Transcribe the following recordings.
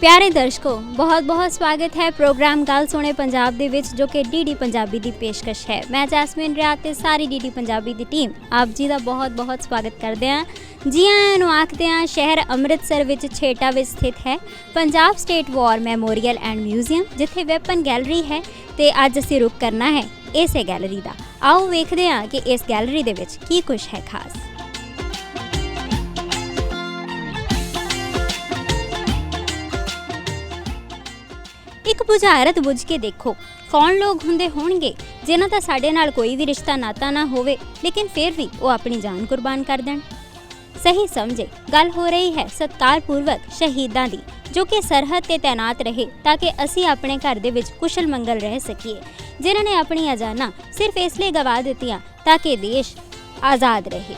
ਪਿਆਰੇ ਦਰਸ਼ਕੋ, ਬਹੁਤ-ਬਹੁਤ ਸਵਾਗਤ ਹੈ ਪ੍ਰੋਗਰਾਮ ਗੱਲ ਸੁਣੇ ਪੰਜਾਬ ਦੇ ਵਿੱਚ ਜੋ ਕਿ ਡੀਡੀ ਪੰਜਾਬੀ ਦੀ ਪੇਸ਼ਕਸ਼ ਹੈ। ਮੈਂ ਜੈਸਮੀਨ ਰਿਆਤ ਤੇ ਸਾਰੀ ਡੀਡੀ ਪੰਜਾਬੀ ਦੀ ਟੀਮ ਆਪ ਜੀ ਦਾ ਬਹੁਤ-ਬਹੁਤ ਸਵਾਗਤ ਕਰਦੇ ਹਾਂ। ਜੀ ਆਇਆਂ ਨੂੰ ਆਖਦੇ ਹਾਂ, ਸ਼ਹਿਰ ਅੰਮ੍ਰਿਤਸਰ ਵਿੱਚ ਛੇਟਾ ਵਿੱਚ ਸਥਿਤ ਹੈ। Punjab state war memorial and museum ਜਿੱਥੇ ਵੈਪਨ ਗੈਲਰੀ ਹੈ ਤੇ ਅੱਜ ਅਸੀਂ ਰੁਕ ਕਰਨਾ ਹੈ ਇਸੇ ਗੈਲਰੀ ਦਾ। ਆਓ ਵੇਖਦੇ ਹਾਂ ਕਿ ਇਸ ਗੈਲਰੀ ਦੇ ਵਿੱਚ ਕੀ ਕੁਝ ਹੈ ਖਾਸ। ਬੁਝਾਰਤ ਬੁੱਝ ਕੇ ਦੇਖੋ। ਕੌਣ ਲੋਕ ਹੁੰਦੇ ਹੋਣਗੇ? ਜਿਨ੍ਹਾਂ ਦਾ ਸਾਡੇ ਨਾਲ ਕੋਈ ਵੀ ਰਿਸ਼ਤਾ ਨਾਤਾ ਨਾ ਹੋਵੇ, ਲੇਕਿਨ ਫਿਰ ਵੀ ਉਹ ਆਪਣੀ ਜਾਨ ਕੁਰਬਾਨ ਕਰ ਦੇਣ। ਸਹੀ ਸਮਝੇ, ਗੱਲ ਹੋ ਰਹੀ ਹੈ ਸਤਕਾਰਪੂਰਵਕ ਸ਼ਹੀਦਾਂ ਦੀ, ਜੋ ਕਿ ਸਰਹੱਦ ਤੇ ਤਾਇਨਾਤ ਰਹੇ ਤਾਂ ਕਿ ਅਸੀਂ ਆਪਣੇ ਘਰ ਦੇ ਵਿੱਚ ਕੁਸ਼ਲ ਮੰਗਲ ਰਹਿ ਸਕੀਏ। ਜਿਨ੍ਹਾਂ ਨੇ ਆਪਣੀਆਂ ਜਾਨਾਂ ਸਿਰਫ ਇਸ ਲਈ ਗਵਾ ਦਿੱਤੀਆਂ ਤਾਂ ਕਿ ਦੇਸ਼ ਆਜ਼ਾਦ ਰਹੇ।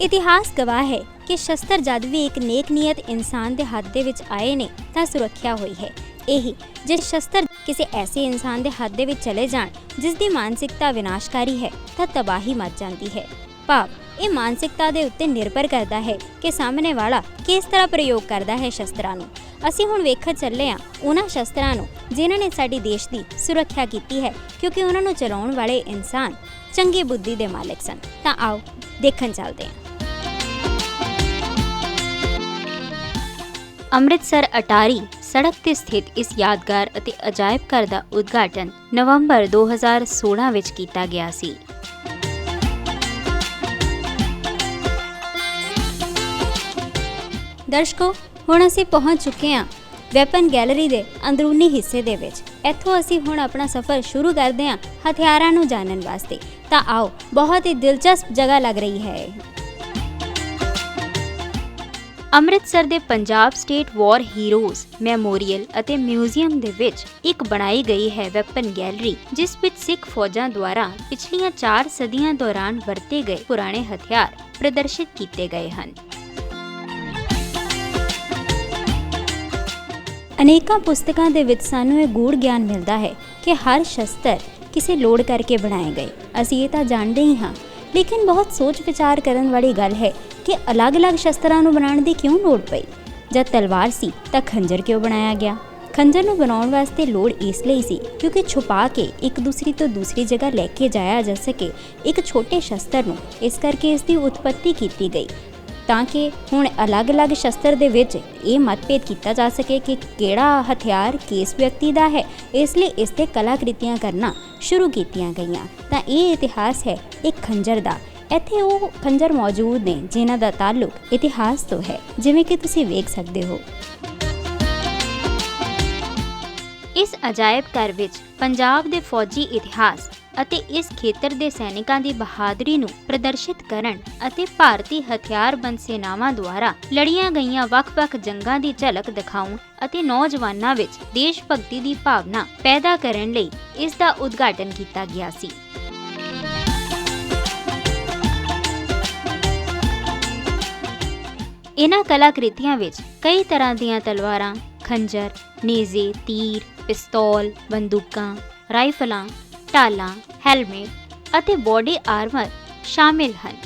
ਇਤਿਹਾਸ ਗਵਾਹ ਹੈ ਕਿ ਸ਼ਸਤਰ ਜਦ ਵੀ ਇੱਕ ਨੇਕ ਨੀਅਤ ਇਨਸਾਨ ਦੇ ਹੱਥ ਦੇ ਵਿੱਚ ਆਏ ਨੇ, ਤਾਂ ਸੁਰੱਖਿਆ ਹੋਈ ਹੈ। ਇਹੀ, ਜੇ ਸ਼ਸਤਰ ਕਿਸੇ ਐਸੇ ਇਨਸਾਨ ਦੇ ਹੱਥ ਦੇ ਵਿੱਚ ਚਲੇ ਜਾਣ, ਜਿਸ ਦੀ ਮਾਨਸਿਕਤਾ ਵਿਨਾਸ਼ਕਾਰੀ ਹੈ, ਤਾਂ ਤਬਾਹੀ ਮਚ ਜਾਂਦੀ ਹੈ। ਭਾਵ, ਇਹ ਮਾਨਸਿਕਤਾ ਦੇ ਉੱਤੇ ਨਿਰਭਰ ਕਰਦਾ ਹੈ ਕਿ ਸਾਹਮਣੇ ਵਾਲਾ ਕਿਸ ਤਰ੍ਹਾਂ ਪ੍ਰਯੋਗ ਕਰਦਾ ਹੈ ਸ਼ਸਤਰਾਂ ਨੂੰ। ਅਸੀਂ ਹੁਣ ਵੇਖਣ ਚੱਲੇ ਹਾਂ ਉਹਨਾਂ ਸ਼ਸਤਰਾਂ ਨੂੰ, ਜਿਨ੍ਹਾਂ ਨੇ ਸਾਡੀ ਦੇਸ਼ ਦੀ ਸੁਰੱਖਿਆ ਕੀਤੀ ਹੈ, ਕਿਉਂਕਿ ਉਹਨਾਂ ਨੂੰ ਚਲਾਉਣ ਵਾਲੇ ਇਨਸਾਨ ਚੰਗੀ ਬੁੱਧੀ ਦੇ ਮਾਲਕ ਸਨ। ਤਾਂ ਆਓ, ਦੇਖਣ ਚੱਲਦੇ ਹਾਂ। ਅੰਮ੍ਰਿਤਸਰ ਅਟਾਰੀ ਸੜਕ ਤੇ ਸਥਿਤ ਇਸ ਯਾਦਗਾਰ ਅਤੇ ਅਜਾਇਬ ਘਰ ਦਾ ਉਦਘਾਟਨ ਨਵੰਬਰ 2016 ਵਿੱਚ ਕੀਤਾ ਗਿਆ ਸੀ। ਦਰਸ਼ਕੋ, ਹੁਣ ਅਸੀਂ ਪਹੁੰਚ ਚੁੱਕੇ ਹਾਂ ਵੈਪਨ ਗੈਲਰੀ ਦੇ ਅੰਦਰੂਨੀ ਹਿੱਸੇ ਦੇ ਵਿੱਚ। ਇੱਥੋਂ ਅਸੀਂ ਹੁਣ ਆਪਣਾ ਸਫ਼ਰ ਸ਼ੁਰੂ ਕਰਦੇ ਹਾਂ ਹਥਿਆਰਾਂ ਨੂੰ ਜਾਣਨ ਵਾਸਤੇ। ਤਾਂ ਆਓ, ਬਹੁਤ ਹੀ ਦਿਲਚਸਪ ਜਗ੍ਹਾ ਲੱਗ ਰਹੀ ਹੈ ਅੰਮ੍ਰਿਤਸਰ ਦੇ Punjab state war heroes memorial ਅਤੇ ਮਿਊਜ਼ੀਅਮ ਦੇ ਵਿੱਚ ਇੱਕ ਬਣਾਈ ਗਈ ਹੈ ਵੈਪਨ ਗੈਲਰੀ ਜਿਸ ਵਿੱਚ ਸਿੱਖ ਫੌਜਾਂ ਦੁਆਰਾ ਪਿਛਲੀਆਂ 4 ਸਦੀਆਂ ਦੌਰਾਨ ਵਰਤੇ ਗਏ ਪੁਰਾਣੇ ਹਥਿਆਰ ਪ੍ਰਦਰਸ਼ਿਤ ਕੀਤੇ ਗਏ ਹਨ। ਅਨੇਕਾਂ ਪੁਸਤਕਾਂ ਦੇ ਵਿੱਚ ਸਾਨੂੰ ਇਹ ਗੂੜ ਗਿਆਨ ਮਿਲਦਾ ਹੈ ਕਿ ਹਰ ਸ਼ਸਤਰ ਕਿਸੇ ਲੋੜ ਕਰਕੇ ਬਣਾਏ ਗਏ। ਅਸੀਂ ਇਹ ਤਾਂ ਜਾਣਦੇ ਹੀ ਹਾਂ ਲੇਕਿਨ ਬਹੁਤ ਸੋਚ ਵਿਚਾਰ ਕਰਨ ਵਾਲੀ ਗੱਲ ਹੈ ਕਿ ਅਲੱਗ-ਅਲੱਗ ਸ਼ਸਤਰਾਂ ਨੂੰ ਬਣਾਉਣ ਦੀ ਕਿਉਂ ਲੋੜ ਪਈ? ਜਦ ਤਲਵਾਰ ਸੀ, ਤਾਂ ਖੰਜਰ ਕਿਉਂ ਬਣਾਇਆ ਗਿਆ? ਖੰਜਰ ਨੂੰ ਬਣਾਉਣ ਵਾਸਤੇ ਲੋੜ ਇਸ ਲਈ ਸੀ ਕਿਉਂਕਿ ਛੁਪਾ ਕੇ ਇੱਕ ਦੂਸਰੀ ਤੋਂ ਦੂਸਰੀ ਜਗ੍ਹਾ ਲੈ ਕੇ ਜਾਇਆ ਜਾ ਸਕੇ ਇੱਕ ਛੋਟੇ ਸ਼ਸਤਰ ਨੂੰ। ਇਸ ਕਰਕੇ ਇਸ ਦੀ ਉਤਪਤੀ ਕੀਤੀ ਗਈ। ਤਾਂ ਕਿ ਹੁਣ ਅਲੱਗ-ਅਲੱਗ ਸ਼ਸਤਰ ਦੇ ਵਿੱਚ ਇਹ ਮਤਭੇਦ ਕੀਤਾ ਜਾ ਸਕੇ ਕਿ ਕਿਹੜਾ ਹਥਿਆਰ ਕਿਸ ਵਿਅਕਤੀ ਦਾ ਹੈ। ਇਸ ਲਈ ਇਸ ਤੇ ਕਲਾਕ੍ਰਿਤੀਆਂ ਕਰਨਾ ਸ਼ੁਰੂ ਕੀਤੀਆਂ ਗਈਆਂ। ਤਾਂ ਇਹ ਇਤਿਹਾਸ ਹੈ ਇੱਕ ਖੰਜਰ ਦਾ। ਇੱਥੇ ਉਹ ਖੰਜਰ ਮੌਜੂਦ ਨੇ, ਜਿਨ੍ਹਾਂ ਦਾ ਤਾਲੁਕ ਇਤਿਹਾਸ ਤੋਂ ਹੈ, ਜਿਵੇਂ ਕਿ ਤੁਸੀਂ ਵੇਖ ਸਕਦੇ ਹੋ। ਇਸ ਅਜਾਇਬ ਘਰ ਵਿੱਚ ਪੰਜਾਬ ਦੇ ਫੌਜੀ ਇਤਿਹਾਸ ਅਤੇ ਇਸ ਖੇਤਰ ਦੇ ਸੈਨਿਕਾਂ ਦੀ ਬਹਾਦਰੀ ਨੂੰ ਪ੍ਰਦਰਸ਼ਿਤ ਕਰਨ ਅਤੇ ਭਾਰਤੀ ਹਥਿਆਰਬੰਦ ਸੇਨਾਵਾਂ ਦੁਆਰਾ ਲੜੀਆਂ ਗਈਆਂ ਵੱਖ-ਵੱਖ ਜੰਗਾਂ ਦੀ ਝਲਕ ਦਿਖਾਉਣ ਅਤੇ ਨੌਜਵਾਨਾਂ ਵਿੱਚ ਦੇਸ਼ ਭਗਤੀ ਦੀ ਭਾਵਨਾ ਪੈਦਾ ਕਰਨ ਲਈ ਇਸ ਦਾ ਉਦਘਾਟਨ ਕੀਤਾ ਗਿਆ ਸੀ। ਇਹਨਾਂ ਕਲਾਕ੍ਰਿਤੀਆਂ ਵਿੱਚ ਕਈ ਤਰ੍ਹਾਂ ਦੀਆਂ ਤਲਵਾਰਾਂ, ਖੰਜਰ, ਨੇਜ਼ੇ, ਤੀਰ, ਪਿਸਤੌਲ, ਬੰਦੂਕਾਂ, ਰਾਈਫਲਾਂ ਟਾਲਾਂ ਹੈਲਮਟ ਅਤੇ ਬਾਡੀ ਆਰਮਰ ਸ਼ਾਮਿਲ ਹਨ।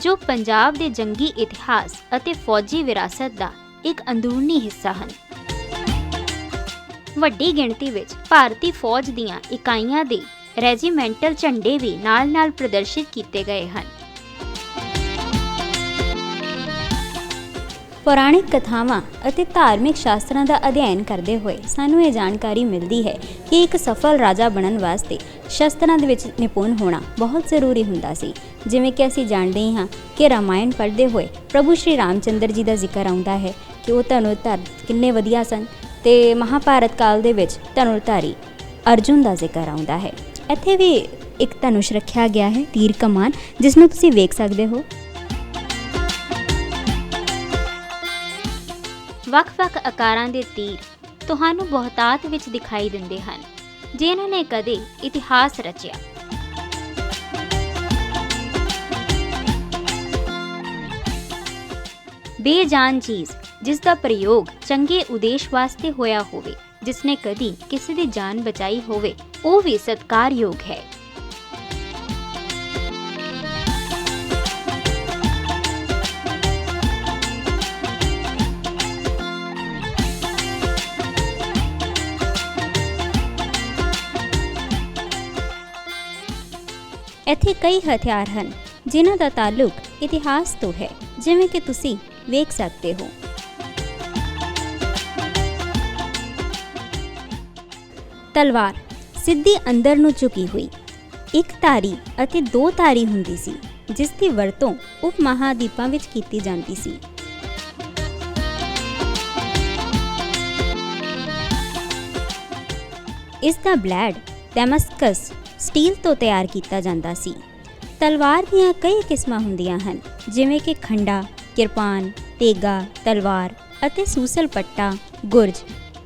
ਜੋ ਪੰਜਾਬ ਦੇ ਜੰਗੀ ਇਤਿਹਾਸ ਅਤੇ ਫੌਜੀ ਵਿਰਾਸਤ ਦਾ ਇੱਕ ਅੰਦਰੂਨੀ ਹਿੱਸਾ ਹਨ। ਵੱਡੀ ਗਿਣਤੀ ਵਿੱਚ ਭਾਰਤੀ ਫੌਜ ਦੀਆਂ ਇਕਾਈਆਂ ਦੇ ਰੈਜੀਮੈਂਟਲ ਝੰਡੇ ਵੀ ਨਾਲ-ਨਾਲ ਪ੍ਰਦਰਸ਼ਿਤ ਕੀਤੇ ਗਏ ਹਨ। ਪੌਰਾਣਿਕ ਕਥਾਵਾਂ ਅਤੇ ਧਾਰਮਿਕ ਸ਼ਾਸਤਰਾਂ ਦਾ ਅਧਿਐਨ ਕਰਦੇ ਹੋਏ ਸਾਨੂੰ ਇਹ ਜਾਣਕਾਰੀ ਮਿਲਦੀ ਹੈ ਕਿ ਇੱਕ ਸਫਲ ਰਾਜਾ ਬਣਨ ਵਾਸਤੇ ਸ਼ਸਤਰਾਂ ਦੇ ਵਿੱਚ ਨਿਪੁੰਨ ਹੋਣਾ ਬਹੁਤ ਜ਼ਰੂਰੀ ਹੁੰਦਾ ਸੀ। ਜਿਵੇਂ ਕਿ ਅਸੀਂ ਜਾਣਦੇ ਹੀ ਹਾਂ ਕਿ ਰਾਮਾਇਣ ਪੜ੍ਹਦੇ ਹੋਏ ਪ੍ਰਭੂ ਸ਼੍ਰੀ ਰਾਮਚੰਦਰ ਜੀ ਦਾ ਜ਼ਿਕਰ ਆਉਂਦਾ ਹੈ ਕਿ ਉਹ ਧਨੁਰਧਰ ਕਿੰਨੇ ਵਧੀਆ ਸਨ ਤੇ ਮਹਾਭਾਰਤ ਕਾਲ ਦੇ ਵਿੱਚ ਧਨੁਰਧਾਰੀ ਅਰਜੁਨ ਦਾ ਜ਼ਿਕਰ ਆਉਂਦਾ ਹੈ। ਇੱਥੇ ਵੀ ਇੱਕ ਧਨੁਸ਼ ਰੱਖਿਆ ਗਿਆ ਹੈ, ਤੀਰ ਕਮਾਨ ਜਿਸ ਨੂੰ ਤੁਸੀਂ ਵੇਖ ਸਕਦੇ ਹੋ। ਵੱਖ-ਵੱਖ ਆਕਾਰਾਂ ਦੇ ਤੀਰ ਤੁਹਾਨੂੰ ਬਹੁਤਾਤ ਵਿੱਚ ਦਿਖਾਈ ਦਿੰਦੇ ਹਨ, ਜਿਨ੍ਹਾਂ ਨੇ ਕਦੇ ਇਤਿਹਾਸ ਰਚਿਆ। ਬੇਜਾਨ ਚੀਜ਼, ਜਿਸ ਦਾ ਪ੍ਰਯੋਗ ਚੰਗੇ ਉਦੇਸ਼ ਵਾਸਤੇ ਹੋਇਆ ਹੋਵੇ ਜਿਸਨੇ ਕਦੀ ਕਿਸੇ ਦੀ ਜਾਨ ਬਚਾਈ ਹੋਵੇ, ਉਹ ਵੀ ਸਤਿਕਾਰਯੋਗ ਹੈ। ਇੱਥੇ ਕਈ ਹਥਿਆਰ ਹਨ, ਜਿਨ੍ਹਾਂ ਦਾ ਤਾਲੁਕ ਇਤਿਹਾਸ ਤੋਂ ਹੈ, ਜਿਵੇਂ ਕਿ ਤੁਸੀਂ ਵੇਖ ਸਕਦੇ ਹੋ। ਤਲਵਾਰ ਸਿੱਧੀ ਅੰਦਰ ਨੂੰ ਝੁਕੀ ਹੋਈ। ਇੱਕ ਧਾਰੀ ਅਤੇ ਦੋ ਧਾਰੀ ਹੁੰਦੀ ਸੀ, ਜਿਸ ਦੀ ਵਰਤੋਂ ਉਪ ਮਹਾਦੀਪਾਂ ਵਿੱਚ ਕੀਤੀ ਜਾਂਦੀ ਸੀ। ਇਸ ਦਾ ਬਲੇਡ ਡੈਮਸਕਸ ਸਟੀਲ ਤੋਂ ਤਿਆਰ ਕੀਤਾ ਜਾਂਦਾ ਸੀ। ਤਲਵਾਰ ਦੀਆਂ ਕਈ ਕਿਸਮਾਂ ਹੁੰਦੀਆਂ ਹਨ, ਜਿਵੇਂ ਕਿ ਖੰਡਾ, ਕਿਰਪਾਨ, ਤੇਗਾ, ਤਲਵਾਰ ਅਤੇ ਸੂਸਲ ਪੱਟਾ, ਗੁਰਜ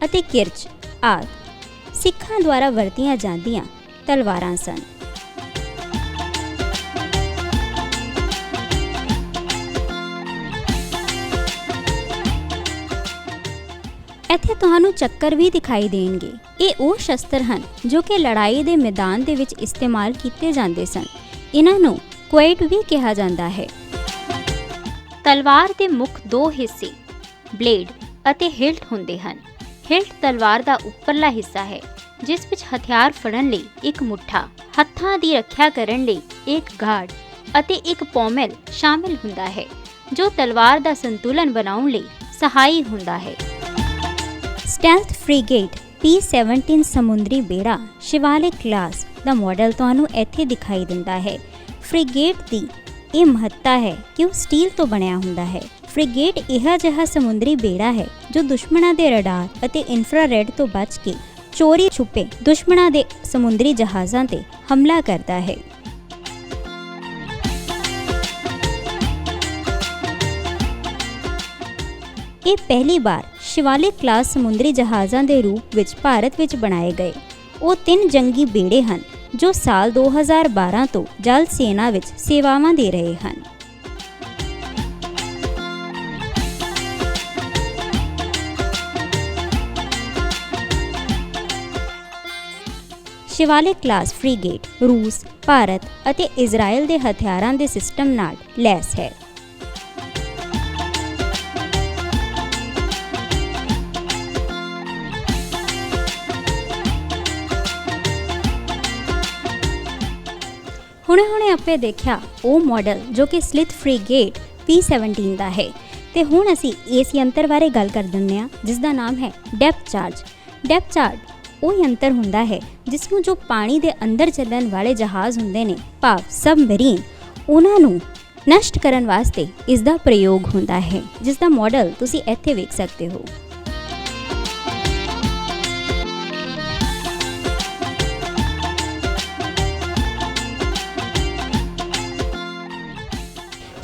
ਅਤੇ ਕਿਰਚ ਆਦਿ। ਸਿੱਖਾਂ ਦੁਆਰਾ ਵਰਤੀਆਂ ਜਾਂਦੀਆਂ ਤਲਵਾਰਾਂ ਸਨ। ਇੱਥੇ ਤੁਹਾਨੂੰ ਚੱਕਰ ਵੀ ਦਿਖਾਈ ਦੇਣਗੇ। ਇਹ ਉਹ ਸ਼ਸਤਰ ਹਨ ਜੋ ਕਿ ਲੜਾਈ ਦੇ ਮੈਦਾਨ ਦੇ ਵਿੱਚ ਇਸਤੇਮਾਲ ਕੀਤੇ ਜਾਂਦੇ ਸਨ। ਇਹਨਾਂ ਨੂੰ ਕੁਇਟ ਵੀ ਕਿਹਾ ਜਾਂਦਾ ਹੈ। ਤਲਵਾਰ ਦੇ ਮੁੱਖ ਦੋ ਹਿੱਸੇ, ਬਲੇਡ ਅਤੇ ਹਿਲਟ ਹੁੰਦੇ ਹਨ। ਹਿਲਟ ਤਲਵਾਰ ਦਾ ਉੱਪਰਲਾ ਹਿੱਸਾ ਹੈ, ਜਿਸ ਵਿੱਚ ਹਥਿਆਰ ਫੜਨ ਲਈ ਇੱਕ ਮੁੱਠਾ, ਹੱਥਾਂ ਦੀ ਰੱਖਿਆ ਕਰਨ ਲਈ ਇੱਕ ਗਾਰਡ ਅਤੇ ਇੱਕ ਪੋਮਲ ਸ਼ਾਮਿਲ ਹੁੰਦਾ ਹੈ, ਜੋ ਤਲਵਾਰ ਦਾ ਸੰਤੁਲਨ ਬਣਾਉਣ ਲਈ ਸਹਾਈ ਹੁੰਦਾ ਹੈ। ਸਟੈਲਥ ਫ੍ਰੀਗੇਟ P17 ਸਮੁੰਦਰੀ ਬੇੜਾ ਸ਼ਿਵਾਲਿਕ ਕਲਾਸ ਦਾ ਮਾਡਲ ਤੁਹਾਨੂੰ ਇੱਥੇ ਦਿਖਾਈ ਦਿੰਦਾ ਹੈ। ਫ੍ਰੀਗੇਟ ਦੀ ਇਹ ਮਹੱਤਤਾ ਹੈ ਕਿ ਉਹ ਸਟੀਲ ਤੋਂ ਬਣਿਆ ਹੁੰਦਾ ਹੈ। ਫ੍ਰੀਗੇਟ ਇਹ ਜਿਹਾ ਸਮੁੰਦਰੀ ਬੇੜਾ ਹੈ ਜੋ ਦੁਸ਼ਮਣਾਂ ਦੇ ਰਡਾਰ ਅਤੇ ਇਨਫਰਾਰੈਡ ਤੋਂ ਬਚ ਕੇ ਚੋਰੀ ਛੁਪੇ ਦੁਸ਼ਮਣਾਂ ਦੇ ਸਮੁੰਦਰੀ ਜਹਾਜ਼ਾਂ ਤੇ ਹਮਲਾ ਕਰਦਾ ਹੈ। ਇਹ ਪਹਿਲੀ ਵਾਰ ਸ਼ਿਵਾਲਿਕ ਕਲਾਸ ਸਮੁੰਦਰੀ ਜਹਾਜ਼ਾਂ ਦੇ ਰੂਪ ਵਿੱਚ ਭਾਰਤ ਵਿੱਚ ਬਣਾਏ ਗਏ। ਉਹ ਤਿੰਨ ਜੰਗੀ ਬੇੜੇ ਹਨ, ਜੋ ਸਾਲ 2012 ਤੋਂ ਜਲ ਸੈਨਾ ਵਿੱਚ ਸੇਵਾਵਾਂ ਦੇ ਰਹੇ ਹਨ। ਸ਼ਿਵਾਲਿਕ ਕਲਾਸ ਫ੍ਰੀਗੇਟ ਰੂਸ, ਭਾਰਤ ਅਤੇ ਇਜ਼ਰਾਈਲ ਦੇ ਹਥਿਆਰਾਂ ਦੇ ਸਿਸਟਮ ਨਾਲ ਲੈਸ ਹੈ। ਹੁਣੇ ਹੁਣੇ ਆਪੇ ਦੇਖਿਆ ਉਹ ਮਾਡਲ ਜੋ ਕਿ ਸਲਿਥ ਫ੍ਰੀਗੇਟ P17 ਦਾ ਹੈ। ਤੇ ਹੁਣ ਅਸੀਂ ਇਸ ਯੰਤਰ ਬਾਰੇ ਗੱਲ ਕਰ ਦਿੰਦੇ ਹਾਂ ਜਿਸ ਦਾ ਨਾਮ ਹੈ ਡੈਪਥ ਚਾਰਜ ਡੈਪਥ ਚਾਰਜ ਉਹ ਯੰਤਰ ਹੁੰਦਾ ਹੈ ਜਿਸ ਨੂੰ ਜੋ ਪਾਣੀ ਦੇ ਅੰਦਰ ਚੱਲਣ ਵਾਲੇ ਜਹਾਜ਼ ਹੁੰਦੇ ਨੇ, ਭਾਵ ਸਬਮਰੀਨ ਉਹਨਾਂ ਨੂੰ ਨਸ਼ਟ ਕਰਨ ਵਾਸਤੇ ਇਸ ਦਾ ਪ੍ਰਯੋਗ ਹੁੰਦਾ ਹੈ ਜਿਸ ਦਾ ਮਾਡਲ ਤੁਸੀਂ ਇੱਥੇ ਵੇਖ ਸਕਦੇ ਹੋ।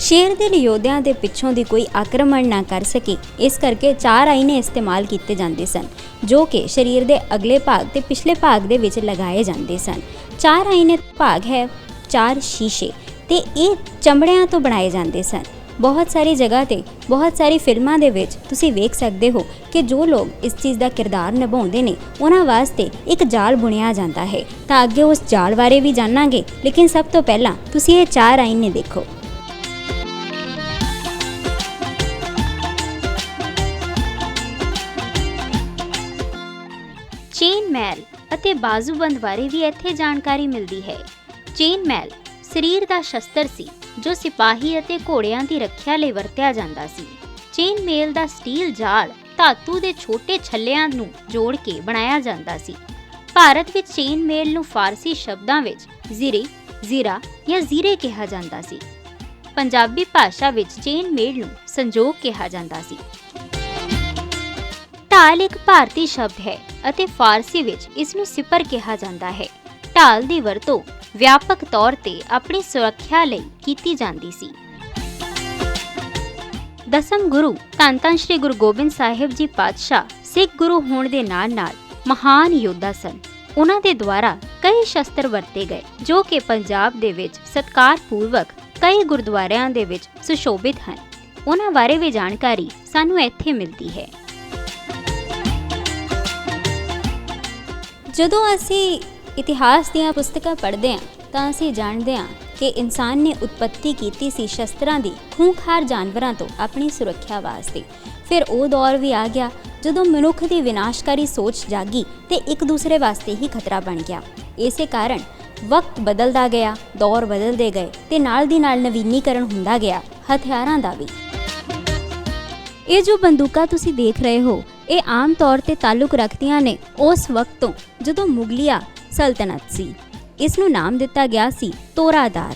ਸ਼ੇਰ ਦੇ ਯੋਧਿਆਂ ਦੇ ਪਿੱਛੋਂ ਦੀ ਕੋਈ ਆਕਰਮਣ ਨਾ ਕਰ ਸਕੇ। ਇਸ ਕਰਕੇ ਚਾਰ ਆਈਨੇ ਇਸਤੇਮਾਲ ਕੀਤੇ ਜਾਂਦੇ ਸਨ, ਜੋ ਕਿ ਸਰੀਰ ਦੇ ਅਗਲੇ ਭਾਗ ਤੇ ਪਿਛਲੇ ਭਾਗ ਦੇ ਵਿੱਚ ਲਗਾਏ ਜਾਂਦੇ ਸਨ। ਚਾਰ ਆਈਨੇ ਭਾਗ ਹੈ ਚਾਰ ਸ਼ੀਸ਼ੇ ਤੇ ਇਹ ਚਮੜਿਆਂ ਤੋਂ ਬਣਾਏ ਜਾਂਦੇ ਸਨ। ਬਹੁਤ ਸਾਰੀ ਜਗ੍ਹਾ ਤੇ ਬਹੁਤ ਸਾਰੀ ਫਿਲਮਾਂ ਦੇ ਵਿੱਚ ਤੁਸੀਂ ਵੇਖ ਸਕਦੇ ਹੋ ਕਿ ਜੋ ਲੋਕ ਇਸ ਚੀਜ਼ ਦਾ ਕਿਰਦਾਰ ਨਿਭਾਉਂਦੇ ਨੇ, ਉਹਨਾਂ ਵਾਸਤੇ ਇੱਕ ਜਾਲ ਬੁਣਿਆ ਜਾਂਦਾ ਹੈ। ਤਾਂ ਅੱਗੇ ਉਸ ਜਾਲ ਬਾਰੇ ਵੀ ਜਾਣਾਂਗੇ, ਲੇਕਿਨ ਸਭ ਤੋਂ ਪਹਿਲਾਂ ਤੁਸੀਂ ਇਹ ਚਾਰ ਆਈਨੇ ਦੇਖੋ। ਅਤੇ ਬਾਜ਼ੂਬੰਦ ਬਾਰੇ ਵੀ ਇੱਥੇ ਜਾਣਕਾਰੀ ਮਿਲਦੀ ਹੈ। ਚੇਨ ਮੈਲ ਸਰੀਰ ਦਾ ਸ਼ਸਤਰ ਸੀ, ਜੋ ਸਿਪਾਹੀ ਅਤੇ ਘੋੜਿਆਂ ਦੀ ਰੱਖਿਆ ਲਈ ਵਰਤਿਆ ਜਾਂਦਾ ਸੀ। ਚੇਨ ਮੇਲ ਦਾ ਸਟੀਲ ਜਾਲ ਧਾਤੂ ਦੇ ਛੋਟੇ ਛੱਲਿਆਂ ਨੂੰ ਜੋੜ ਕੇ ਬਣਾਇਆ ਜਾਂਦਾ ਸੀ। ਭਾਰਤ ਵਿੱਚ ਚੇਨ ਮੇਲ ਨੂੰ ਫਾਰਸੀ ਸ਼ਬਦਾਂ ਵਿੱਚ ਜ਼ੀਰੇ, ਜ਼ੀਰਾ ਜਾਂ ਜ਼ੀਰੇ ਕਿਹਾ ਜਾਂਦਾ ਸੀ। ਪੰਜਾਬੀ ਭਾਸ਼ਾ ਵਿੱਚ ਚੇਨ ਮੇਲ ਨੂੰ ਸੰਜੋਗ ਕਿਹਾ ਜਾਂਦਾ ਸੀ। ਢਾਲ ਇੱਕ ਭਾਰਤੀ ਸ਼ਬਦ ਹੈ ਅਤੇ ਫਾਰਸੀ ਵਿੱਚ ਇਸ ਨੂੰ ਸਿਪਰ ਕਿਹਾ ਜਾਂਦਾ ਹੈ। ਢਾਲ ਦੀ ਵਰਤੋਂ ਵਿਆਪਕ ਤੌਰ ਤੇ ਆਪਣੀ ਸੁਰੱਖਿਆ ਲਈ ਕੀਤੀ ਜਾਂਦੀ ਸੀ। ਦਸਮ ਗੁਰੂ ਧੰਨ ਧੰਨ ਸ੍ਰੀ ਗੁਰੂ ਗੋਬਿੰਦ ਸਾਹਿਬ ਜੀ ਪਾਤਸ਼ਾਹ ਸਿੱਖ ਗੁਰੂ ਹੋਣ ਦੇ ਨਾਲ-ਨਾਲ ਮਹਾਨ ਯੋਧਾ ਸਨ। ਉਹਨਾਂ ਦੇ ਦੁਆਰਾ ਕਈ ਸ਼ਸਤਰ ਵਰਤੇ ਗਏ, ਜੋ ਕਿ ਪੰਜਾਬ ਦੇ ਵਿੱਚ ਸਤਕਾਰਪੂਰਵਕ ਕਈ ਗੁਰਦੁਆਰਿਆਂ ਦੇ ਵਿੱਚ ਸੁਸ਼ੋਭਿਤ ਹਨ। ਉਹਨਾਂ ਬਾਰੇ ਵੀ ਜਾਣਕਾਰੀ ਸਾਨੂੰ ਇੱਥੇ ਮਿਲਦੀ ਹੈ। ਜਦੋਂ ਅਸੀਂ ਇਤਿਹਾਸ ਦੀਆਂ ਪੁਸਤਕਾਂ ਪੜ੍ਹਦੇ ਹਾਂ, ਤਾਂ ਅਸੀਂ ਜਾਣਦੇ ਹਾਂ ਕਿ ਇਨਸਾਨ ਨੇ ਉਤਪਤੀ ਕੀਤੀ ਸੀ ਸ਼ਸਤਰਾਂ ਦੀ, ਖੂੰਖਾਰ ਜਾਨਵਰਾਂ ਤੋਂ ਆਪਣੀ ਸੁਰੱਖਿਆ ਵਾਸਤੇ। ਫਿਰ ਉਹ ਦੌਰ ਵੀ ਆ ਗਿਆ ਜਦੋਂ ਮਨੁੱਖ ਦੀ ਵਿਨਾਸ਼ਕਾਰੀ ਸੋਚ ਜਾਗੀ ਤੇ ਇੱਕ ਦੂਸਰੇ ਵਾਸਤੇ ਹੀ ਖਤਰਾ ਬਣ ਗਿਆ। ਇਸੇ ਕਾਰਨ ਵਕਤ ਬਦਲਦਾ ਗਿਆ, ਦੌਰ ਬਦਲਦੇ ਗਏ ਤੇ ਨਾਲ ਦੀ ਨਾਲ ਨਵੀਨੀਕਰਨ ਹੁੰਦਾ ਗਿਆ, ਹਥਿਆਰਾਂ ਦਾ ਵੀ। ਇਹ ਜੋ ਬੰਦੂਕਾਂ ਤੁਸੀਂ ਦੇਖ ਰਹੇ ਹੋ ਇਹ ਆਮ ਤੌਰ ਤੇ ਤਾਲੁਕ ਰੱਖਦੀਆਂ ਨੇ ਉਸ ਵਕਤ ਤੋਂ ਜਦੋਂ ਮੁਗਲਿਆ ਸਲਤਨਤ ਸੀ। ਇਸ ਨੂੰ ਨਾਮ ਦਿੱਤਾ ਗਿਆ ਸੀ ਤੋਰਾਦਾਰ।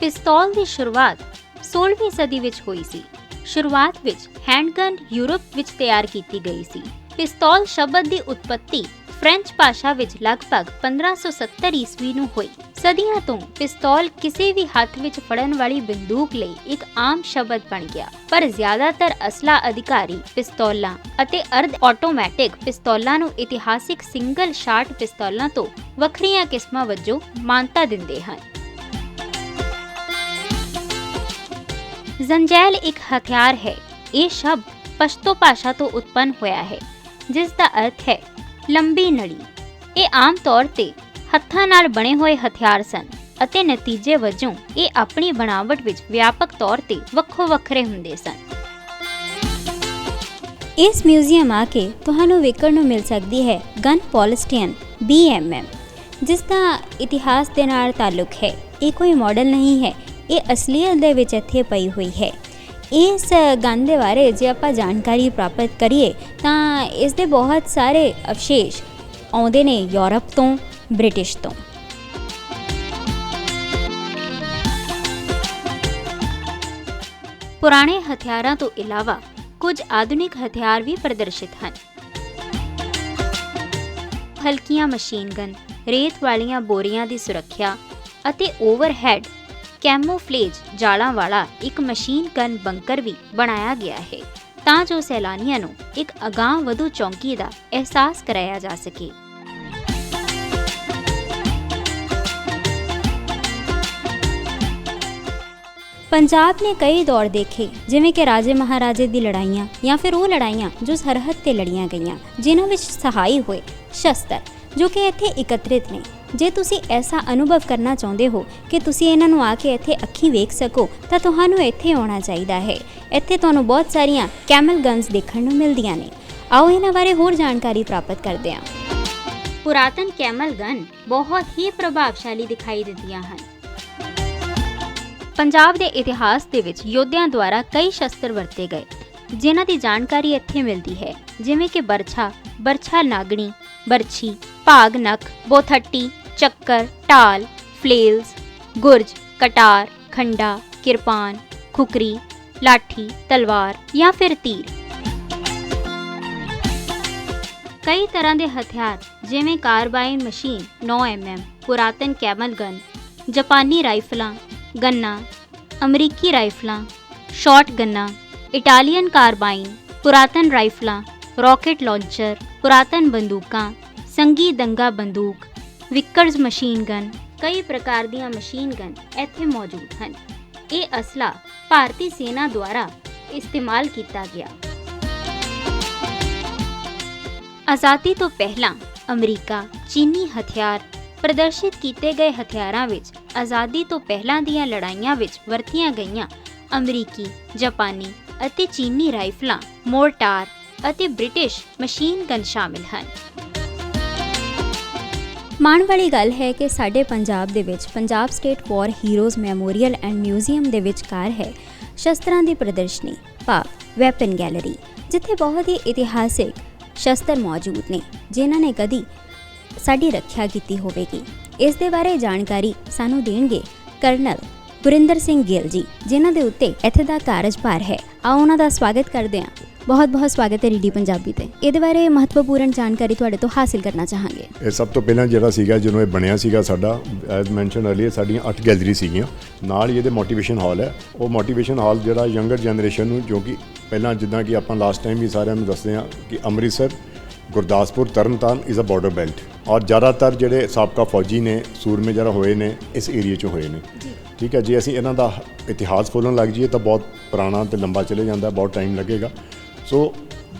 ਪਿਸਤੌਲ ਦੀ ਸ਼ੁਰੂਆਤ 16ਵੀਂ ਸਦੀ ਵਿੱਚ ਹੋਈ ਸੀ। ਸ਼ੁਰੂਆਤ ਵਿੱਚ ਹੈਂਡਗਨ ਯੂਰਪ ਵਿੱਚ ਤਿਆਰ ਕੀਤੀ ਗਈ ਸੀ। ਪਿਸਤੌਲ ਸ਼ਬਦ ਦੀ ਉਤਪਤੀ ਫ੍ਰੈਂਚ ਭਾਸ਼ਾ ਵਿੱਚ ਲਗਭਗ 1570 ਈਸਵੀ ਨੂੰ ਹੋਈ। ਸਦੀਆਂ ਤੋਂ ਪਿਸਤੌਲ ਕਿਸੇ ਵੀ ਹੱਥ ਵਿੱਚ ਫੜਨ ਵਾਲੀ ਬੰਦੂਕ ਲਈ ਇੱਕ ਆਮ ਸ਼ਬਦ ਬਣ ਗਿਆ। ਪਰ ਜ਼ਿਆਦਾਤਰ ਅਸਲਾ ਅਧਿਕਾਰੀ ਪਿਸਤੌਲਾਂ ਅਤੇ ਅਰਧ ਆਟੋਮੈਟਿਕ ਪਿਸਤੌਲਾਂ ਨੂੰ ਇਤਿਹਾਸਿਕ ਸਿੰਗਲ ਸ਼ਾਟ ਪਿਸਤੌਲਾਂ ਤੋਂ ਵੱਖਰੀਆਂ ਕਿਸਮਾਂ ਵਜੋਂ ਮਾਨਤਾ ਦਿੰਦੇ ਹਨ। ਜ਼ੰਜੈਲ ਇੱਕ ਹਥਿਆਰ ਹੈ। ਇਹ ਸ਼ਬਦ ਪਸ਼ਤੋ ਭਾਸ਼ਾ ਤੋਂ ਉਤਪੰਨ ਹੋਇਆ ਹੈ ਜਿਸ ਦਾ ਅਰਥ ਹੈ ਲੰਬੀ ਨਲੀ। ਇਹ ਆਮ ਤੌਰ ਤੇ ਹੱਥਾਂ ਨਾਲ ਬਣੇ ਹੋਏ ਹਥਿਆਰ ਸਨ ਅਤੇ ਨਤੀਜੇ ਵਜੋਂ ਇਹ ਆਪਣੀ ਬਣਾਵਟ ਵਿੱਚ ਵਿਆਪਕ ਤੌਰ ਤੇ ਵੱਖੋ ਵੱਖਰੇ ਹੁੰਦੇ ਸਨ। ਇਸ ਮਿਊਜ਼ੀਅਮ ਆ ਕੇ ਤੁਹਾਨੂੰ ਵੇਖਣ ਨੂੰ ਮਿਲ ਸਕਦੀ ਹੈ ਗਨ ਪੋਲਿਸਟੀਅਨ BMM ਜਿਸ ਦਾ ਇਤਿਹਾਸ ਦੇ ਨਾਲ ਤਾਲੁਕ ਹੈ। ਇਹ ਕੋਈ ਮਾਡਲ ਨਹੀਂ ਹੈ। ਇਹ ਅਸਲੀਅਤ ਦੇ ਵਿੱਚ ਇੱਥੇ ਪਈ ਹੋਈ ਹੈ। ਇਸ ਗਨ ਦੇ ਬਾਰੇ ਜੇ ਆਪਾਂ ਜਾਣਕਾਰੀ ਪ੍ਰਾਪਤ ਕਰੀਏ, ਤਾਂ ਇਸ ਦੇ ਬਹੁਤ ਸਾਰੇ ਅਵਸ਼ੇਸ਼ ਆਉਂਦੇ ਨੇ ਯੂਰਪ ਤੋਂ, ਬ੍ਰਿਟਿਸ਼ ਤੋਂ। ਪੁਰਾਣੇ ਹਥਿਆਰਾਂ ਤੋਂ ਇਲਾਵਾ ਕੁਝ ਆਧੁਨਿਕ ਹਥਿਆਰ ਵੀ ਪ੍ਰਦਰਸ਼ਿਤ ਹਨ। ਹਲਕੀਆਂ ਮਸ਼ੀਨ ਗਨ, ਰੇਤ ਵਾਲੀਆਂ ਬੋਰੀਆਂ ਦੀ ਸੁਰੱਖਿਆ ਅਤੇ ਓਵਰਹੈਡ ਕੈਮੋਫਲੇਜ ਜਾਲਾਂ ਵਾਲਾ ਇੱਕ ਮਸ਼ੀਨ ਗਨ ਬੰਕਰ ਵੀ ਬਣਾਇਆ ਗਿਆ ਹੈ। ਤਾਂ ਜੋ ਸੈਲਾਨੀਆਂ ਨੂੰ ਇੱਕ ਅਗਾਂਹ ਵਧੂ ਚੌਂਕੀ ਦਾ ਅਹਿਸਾਸ ਕਰਾਇਆ ਜਾ ਸਕੇ। ਪੰਜਾਬ ਨੇ ਕਈ ਦੌਰ ਦੇਖੇ, ਜਿਵੇਂ ਕਿ ਰਾਜੇ ਮਹਾਰਾਜੇ ਦੀ ਲੜਾਈਆਂ ਜਾਂ ਫਿਰ ਉਹ ਲੜਾਈਆਂ ਜੋ ਸਰਹੱਦ ਤੇ ਲੜੀਆਂ ਗਈਆਂ, ਜਿਨ੍ਹਾਂ ਵਿੱਚ ਸਹਾਈ ਹੋਏ ਸ਼ਸਤਰ ਜੋ ਕਿ ਇੱਥੇ ਇਕੱਤਰਿਤ ਨੇ। ਜੇ ਤੁਸੀਂ ਐਸਾ ਅਨੁਭਵ ਕਰਨਾ ਚਾਹੁੰਦੇ ਹੋ ਕਿ ਤੁਸੀਂ ਇਹਨਾਂ ਨੂੰ ਆ ਕੇ ਇੱਥੇ ਅੱਖੀਂ ਵੇਖ ਸਕੋ, ਤਾਂ ਤੁਹਾਨੂੰ ਇੱਥੇ ਆਉਣਾ ਚਾਹੀਦਾ ਹੈ। ਇੱਥੇ ਤੁਹਾਨੂੰ ਬਹੁਤ ਸਾਰੀਆਂ ਕੈਮਲ ਗਨਸ ਦੇਖਣ ਨੂੰ ਮਿਲਦੀਆਂ ਨੇ। ਆਓ ਇਹਨਾਂ ਬਾਰੇ ਹੋਰ ਜਾਣਕਾਰੀ ਪ੍ਰਾਪਤ ਕਰਦੇ ਹਾਂ। ਪੁਰਾਤਨ ਕੈਮਲ ਗਨ ਬਹੁਤ ਹੀ ਪ੍ਰਭਾਵਸ਼ਾਲੀ ਦਿਖਾਈ ਦਿੰਦੀਆਂ ਹਨ। ਪੰਜਾਬ ਦੇ ਇਤਿਹਾਸ ਦੇ ਵਿੱਚ ਯੋਧਿਆਂ ਦੁਆਰਾ ਕਈ ਸ਼ਸਤਰ ਵਰਤੇ ਗਏ, ਜਿਨ੍ਹਾਂ ਦੀ ਜਾਣਕਾਰੀ ਇੱਥੇ ਮਿਲਦੀ ਹੈ। ਜਿਵੇਂ ਕਿ ਬਰਛਾ ਬਰਛਾ ਨਾਗਣੀ, ਬਰਛੀ, ਭਾਗ ਨਖ ਬੋਥੱਟੀ ਚੱਕਰ, ਢਾਲ, ਫਲੇਲਸ, ਗੁਰਜ, ਕਟਾਰ, ਖੰਡਾ, ਕਿਰਪਾਨ, ਖੁਕਰੀ, ਲਾਠੀ, ਤਲਵਾਰ ਜਾਂ ਫਿਰ ਤੀਰ। ਕਈ ਤਰ੍ਹਾਂ ਦੇ ਹਥਿਆਰ, ਜਿਵੇਂ ਕਾਰਬਾਈਨ ਮਸ਼ੀਨ 9mm ਪੁਰਾਤਨ ਕੈਮਲ ਗਨ, ਜਾਪਾਨੀ ਰਾਈਫਲਾਂ, ਗੰਨਾ, ਅਮਰੀਕੀ ਰਾਈਫਲਾਂ, ਸ਼ਾਟ ਗੰਨਾ, ਇਟਾਲੀਅਨ ਕਾਰਬਾਈਨ, ਪੁਰਾਤਨ ਰਾਈਫਲਾਂ, ਰਾਕੇਟ ਲਾਂਚਰ, ਪੁਰਾਤਨ ਬੰਦੂਕਾਂ ਸੰਗੀ ਦੰਗਾ ਬੰਦੂਕ ਵਿਕਰਜ਼ ਮਸ਼ੀਨ ਗਨ, ਕਈ ਪ੍ਰਕਾਰ ਦੀਆਂ ਮਸ਼ੀਨ ਗਨ ਇੱਥੇ ਮੌਜੂਦ ਹਨ। ਇਹ ਅਸਲਾ ਭਾਰਤੀ ਸੈਨਾ ਦੁਆਰਾ ਇਸਤੇਮਾਲ ਕੀਤਾ ਗਿਆ। ਆਜ਼ਾਦੀ ਤੋਂ ਪਹਿਲਾਂ ਅਮਰੀਕਾ ਚੀਨੀ ਹਥਿਆਰ ਪ੍ਰਦਰਸ਼ਿਤ ਕੀਤੇ ਗਏ ਹਥਿਆਰਾਂ ਵਿੱਚ ਆਜ਼ਾਦੀ ਤੋਂ ਪਹਿਲਾਂ ਦੀਆਂ ਲੜਾਈਆਂ ਵਿੱਚ ਵਰਤੀਆਂ ਗਈਆਂ ਅਮਰੀਕੀ, ਜਾਪਾਨੀ ਅਤੇ ਚੀਨੀ ਰਾਈਫਲਾਂ, ਮੋਰਟਾਰ ਅਤੇ ਬ੍ਰਿਟਿਸ਼ ਮਸ਼ੀਨ ਗਨ ਸ਼ਾਮਿਲ ਹਨ। ਮਾਣ ਵਾਲੀ ਗੱਲ ਹੈ ਕਿ ਸਾਡੇ ਪੰਜਾਬ ਦੇ ਵਿੱਚ Punjab state war heroes memorial and museum ਦੇ ਵਿਚਕਾਰ ਹੈ ਸ਼ਸਤਰਾਂ ਦੀ ਪ੍ਰਦਰਸ਼ਨੀ, ਭਾਵ ਵੈਪਨ ਗੈਲਰੀ ਜਿੱਥੇ ਬਹੁਤ ਹੀ ਇਤਿਹਾਸਿਕ ਸ਼ਸਤਰ ਮੌਜੂਦ ਨੇ, ਜਿਨ੍ਹਾਂ ਨੇ ਕਦੀ ਸਾਡੀ ਰੱਖਿਆ ਕੀਤੀ ਹੋਵੇਗੀ। ਇਸ ਦੇ ਬਾਰੇ ਜਾਣਕਾਰੀ ਸਾਨੂੰ ਦੇਣਗੇ ਕਰਨਲ ਗੁਰਿੰਦਰ ਸਿੰਘ ਗਿੱਲ ਜੀ ਜਿਨ੍ਹਾਂ ਦੇ ਉੱਤੇ ਇੱਥੇ ਦਾ ਕਾਰਜਭਾਰ ਹੈ। ਆਓ ਉਹਨਾਂ ਦਾ ਸਵਾਗਤ ਕਰਦੇ ਹਾਂ। ਬਹੁਤ ਬਹੁਤ ਸਵਾਗਤ ਹੈ ਰੀਡੀ ਪੰਜਾਬੀ ਤੇ। ਇਹਦੇ ਬਾਰੇ ਮਹੱਤਵਪੂਰਨ ਜਾਣਕਾਰੀ ਤੁਹਾਡੇ ਤੋਂ ਹਾਸਿਲ ਕਰਨਾ ਚਾਹਾਂਗੇ। ਇਹ ਸਭ ਤੋਂ ਪਹਿਲਾਂ ਜਿਹੜਾ ਸੀਗਾ ਜਦੋਂ ਇਹ ਬਣਿਆ ਸੀਗਾ ਸਾਡਾ ਐਜ਼ ਮੈਂਸ਼ਨ ਅਰਲੀਅਰ ਸਾਡੀਆਂ 8 ਗੈਲਰੀ ਸੀਗੀਆਂ। ਨਾਲ ਹੀ ਇਹਦੇ ਮੋਟੀਵੇਸ਼ਨ ਹਾਲ ਹੈ। ਉਹ ਮੋਟੀਵੇਸ਼ਨ ਹਾਲ ਜਿਹੜਾ ਯੰਗਰ ਜਨਰੇਸ਼ਨ ਨੂੰ ਜੋ ਕਿ ਪਹਿਲਾਂ ਜਿੱਦਾਂ ਕਿ ਆਪਾਂ ਲਾਸਟ ਟਾਈਮ ਵੀ ਸਾਰਿਆਂ ਨੂੰ ਦੱਸਦੇ ਹਾਂ ਕਿ Amritsar Gurdaspur Tarn Taran is a border belt ਔਰ ਜ਼ਿਆਦਾਤਰ ਜਿਹੜੇ ਸਾਬਕਾ ਫੌਜੀ ਨੇ ਸੂਰਮੇ ਜਿਹੜਾ ਹੋਏ ਨੇ ਇਸ ਏਰੀਆ 'ਚ ਹੋਏ ਨੇ। ਠੀਕ ਹੈ, ਜੇ ਅਸੀਂ ਇਹਨਾਂ ਦਾ ਇਤਿਹਾਸ ਖੋਲਣ ਲੱਗ ਜਾਈਏ ਤਾਂ ਬਹੁਤ ਪੁਰਾਣਾ ਤੇ ਲੰਬਾ ਚਲੇ ਜਾਂਦਾ, ਬਹੁਤ ਟਾਈਮ ਲੱਗੇਗਾ। ਸੋ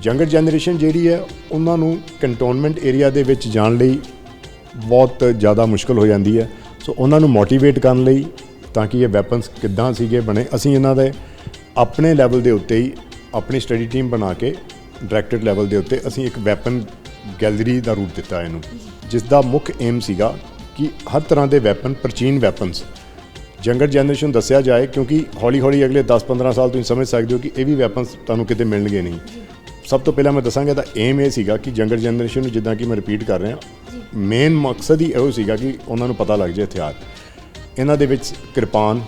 ਯੰਗਰ ਜਨਰੇਸ਼ਨ ਜਿਹੜੀ ਹੈ, ਉਹਨਾਂ ਨੂੰ ਕੰਟੋਨਮੈਂਟ ਏਰੀਆ ਦੇ ਵਿੱਚ ਜਾਣ ਲਈ ਬਹੁਤ ਜ਼ਿਆਦਾ ਮੁਸ਼ਕਲ ਹੋ ਜਾਂਦੀ ਹੈ। ਸੋ ਉਹਨਾਂ ਨੂੰ ਮੋਟੀਵੇਟ ਕਰਨ ਲਈ ਤਾਂ ਕਿ ਇਹ ਵੈਪਨਸ ਕਿੱਦਾਂ ਸੀਗੇ, ਬਣੇ, ਅਸੀਂ ਇਹਨਾਂ ਦੇ ਆਪਣੇ ਲੈਵਲ ਦੇ ਉੱਤੇ ਹੀ ਆਪਣੀ ਸਟੱਡੀ ਟੀਮ ਬਣਾ ਕੇ ਡਾਇਰੈਕਟਡ ਲੈਵਲ ਦੇ ਉੱਤੇ ਅਸੀਂ ਇੱਕ ਵੈਪਨ ਗੈਲਰੀ ਦਾ ਰੂਪ ਦਿੱਤਾ ਇਹਨੂੰ ਜਿਸ ਦਾ ਮੁੱਖ ਏਮ ਸੀਗਾ ਕਿ ਹਰ ਤਰ੍ਹਾਂ ਦੇ ਵੈਪਨ ਪ੍ਰਾਚੀਨ ਵੈਪਨਸ ਯੰਗਰ ਜਨਰੇਸ਼ਨ ਦੱਸਿਆ ਜਾਏ ਕਿਉਂਕਿ ਹੌਲੀ ਹੌਲੀ ਅਗਲੇ 10-15 ਸਾਲ ਤੁਸੀਂ ਸਮਝ ਸਕਦੇ ਹੋ ਕਿ ਇਹ ਵੀ ਵੈਪਨਸ ਤੁਹਾਨੂੰ ਕਿਤੇ ਮਿਲਣਗੇ ਨਹੀਂ। ਸਭ ਤੋਂ ਪਹਿਲਾਂ ਮੈਂ ਦੱਸਾਂਗਾ ਤਾਂ ਏਮ ਇਹ ਸੀਗਾ ਕਿ ਯੰਗਰ ਜਨਰੇਸ਼ਨ ਨੂੰ ਜਿੱਦਾਂ ਕਿ ਮੈਂ ਰਿਪੀਟ ਕਰ ਰਿਹਾ ਮੇਨ ਮਕਸਦ ਹੀ ਇਹੋ ਸੀਗਾ ਕਿ ਉਹਨਾਂ ਨੂੰ ਪਤਾ ਲੱਗ ਜਾਏ ਹਥਿਆਰ। ਇਹਨਾਂ ਦੇ ਵਿੱਚ ਕਿਰਪਾਨ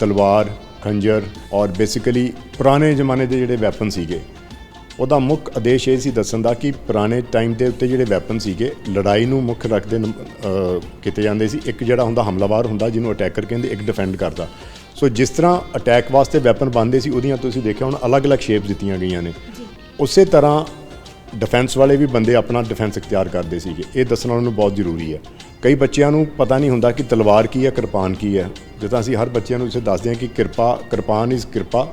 ਤਲਵਾਰ ਖੰਜਰ ਔਰ ਬੇਸਿਕਲੀ ਪੁਰਾਣੇ ਜ਼ਮਾਨੇ ਦੇ ਜਿਹੜੇ ਵੈਪਨ ਸੀਗੇ ਉਹਦਾ ਮੁੱਖ ਉਦੇਸ਼ ਇਹ ਸੀ ਦੱਸਣ ਦਾ ਕਿ ਪੁਰਾਣੇ ਟਾਈਮ ਦੇ ਉੱਤੇ ਜਿਹੜੇ ਵੈਪਨ ਸੀਗੇ ਲੜਾਈ ਨੂੰ ਮੁੱਖ ਰੱਖਦੇ ਕੀਤੇ ਜਾਂਦੇ ਸੀ। ਇੱਕ ਜਿਹੜਾ ਹੁੰਦਾ ਹਮਲਾਵਰ ਹੁੰਦਾ ਜਿਹਨੂੰ ਅਟੈਕਰ ਕਹਿੰਦੇ ਇੱਕ ਡਿਫੈਂਡ ਕਰਦਾ। ਸੋ ਜਿਸ ਤਰ੍ਹਾਂ ਅਟੈਕ ਵਾਸਤੇ ਵੈਪਨ ਬਣਦੇ ਸੀ ਉਹਦੀਆਂ ਤੁਸੀਂ ਦੇਖਿਆ ਹੁਣ ਅਲੱਗ-ਅਲੱਗ ਸ਼ੇਪਸ ਦਿੱਤੀਆਂ ਗਈਆਂ ਨੇ। ਉਸੇ ਤਰ੍ਹਾਂ ਡਿਫੈਂਸ ਵਾਲੇ ਵੀ ਬੰਦੇ ਆਪਣਾ ਡਿਫੈਂਸ ਇਖਤਿਆਰ ਕਰਦੇ ਸੀਗੇ। ਇਹ ਦੱਸਣਾ ਉਹਨਾਂ ਨੂੰ ਬਹੁਤ ਜ਼ਰੂਰੀ ਹੈ। ਕਈ ਬੱਚਿਆਂ ਨੂੰ ਪਤਾ ਨਹੀਂ ਹੁੰਦਾ ਕਿ ਤਲਵਾਰ ਕੀ ਹੈ ਕਿਰਪਾਨ ਕੀ ਹੈ। ਜਦੋਂ ਅਸੀਂ ਹਰ ਬੱਚਿਆਂ ਨੂੰ ਇਸੇ ਦੱਸਦੇ ਹਾਂ ਕਿ ਕਿਰਪਾ ਕਿਰਪਾਨ ਇਜ਼ ਕਿਰਪਾ।